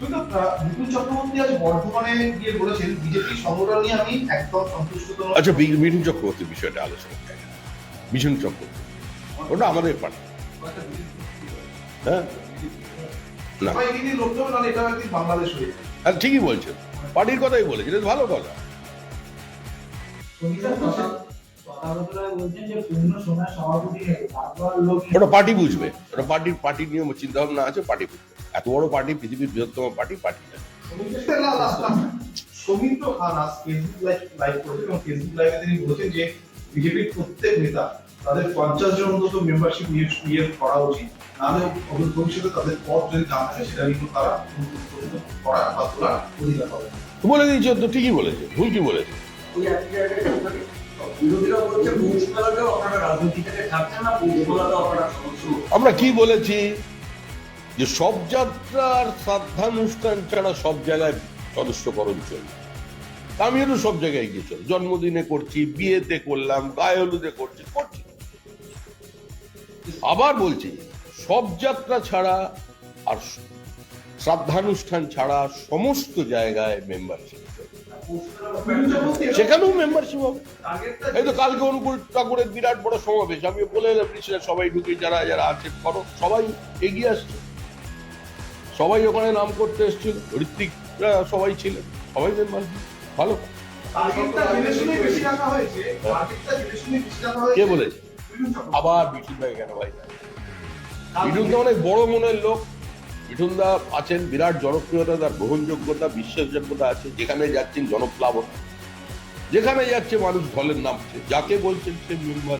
কিন্তু আহ, বিপুল চক্রবর্তী আজ বর্ধমানে গিয়ে বলেছেন বিজেপি সংগঠন নিয়ে আমি একদম সন্তুষ্ট আচ্ছা মিঠুন চক্রবর্তীর বিষয়টা আলোচনা মিঠুন চক্রবর্তী। ওটা আমাদের পার্টি। হ্যাঁ? না। বাংলাদেশ হয়ে। আর ঠিকই বলছেন। পার্টির কথাই বলেছেন এটা ভালো কথা। ওটা পার্টি বুঝবে। ওটা পার্টির পার্টির নিয়ম চিন্তা ভাবনা আছে পার্টি বুঝবে। এত বড় পার্টি পৃথিবীর বৃহত্তম পার্টি পার্টি না। না, না, না, না। সৌমিত্র খান আজ ফেসবুক লাইভ লাইভ করেছেন এবং ফেসবুক লাইভে তিনি বলেছেন যে বিজেপির প্রত্যেক নেতা তাদের পঞ্চাশ জন অন্তত মেম্বারশিপ নিয়ে নিয়ে করা উচিত। নাহলে ভবিষ্যতে তাদের পদ যদি না থাকে সেটা কিন্তু তারা পুনরুত্থিত বা তোলার অধিকার পাবে। বলে দিয়েছে তো ঠিকই বলেছে ভুল কি বলেছে? আমরা কি বলেছি? যে সব যাত্রার শ্রাদ্ধানুষ্ঠান ছাড়া সব জায়গায় সদস্যকরণ চলবে তা আমিও সব জায়গায় গিয়ে চল জন্মদিনে করছি, বিয়েতে করলাম, গায়ে হলুদে করছি করছি। আবার বলছি, সব যাত্রা ছাড়া আর শ্রাদ্ধানুষ্ঠান ছাড়া সমস্ত জায়গায় মেম্বারশিপ সেখানেও মেম্বারশিপ হবে। এই তো কালকে অনুকূল ঠাকুরের বিরাট বড় সমাবেশ। আমি বলে এলাম সবাই ঢুকে, যারা যারা আছে করো। সবাই এগিয়ে আসছে। সবাই ওখানে নাম করতে এসেছিল ঋত্বিকরা সবাই ছিলেন সবাই মেম্বার ভালো। কে বলেছে? আবার ভাই কেন ভাই? বিঠুন দা অনেক বড় মনের লোক। বিঠুন দা আছেন বিরাট জনপ্রিয়তা তার গ্রহণযোগ্যতা বিশ্বাসযোগ্যতা আছে। যেখানে যাচ্ছেন জনপ্লাবন। যেখানে যাচ্ছে মানুষ ঢলের নামছে যাকে বলছেন সে মেম্বার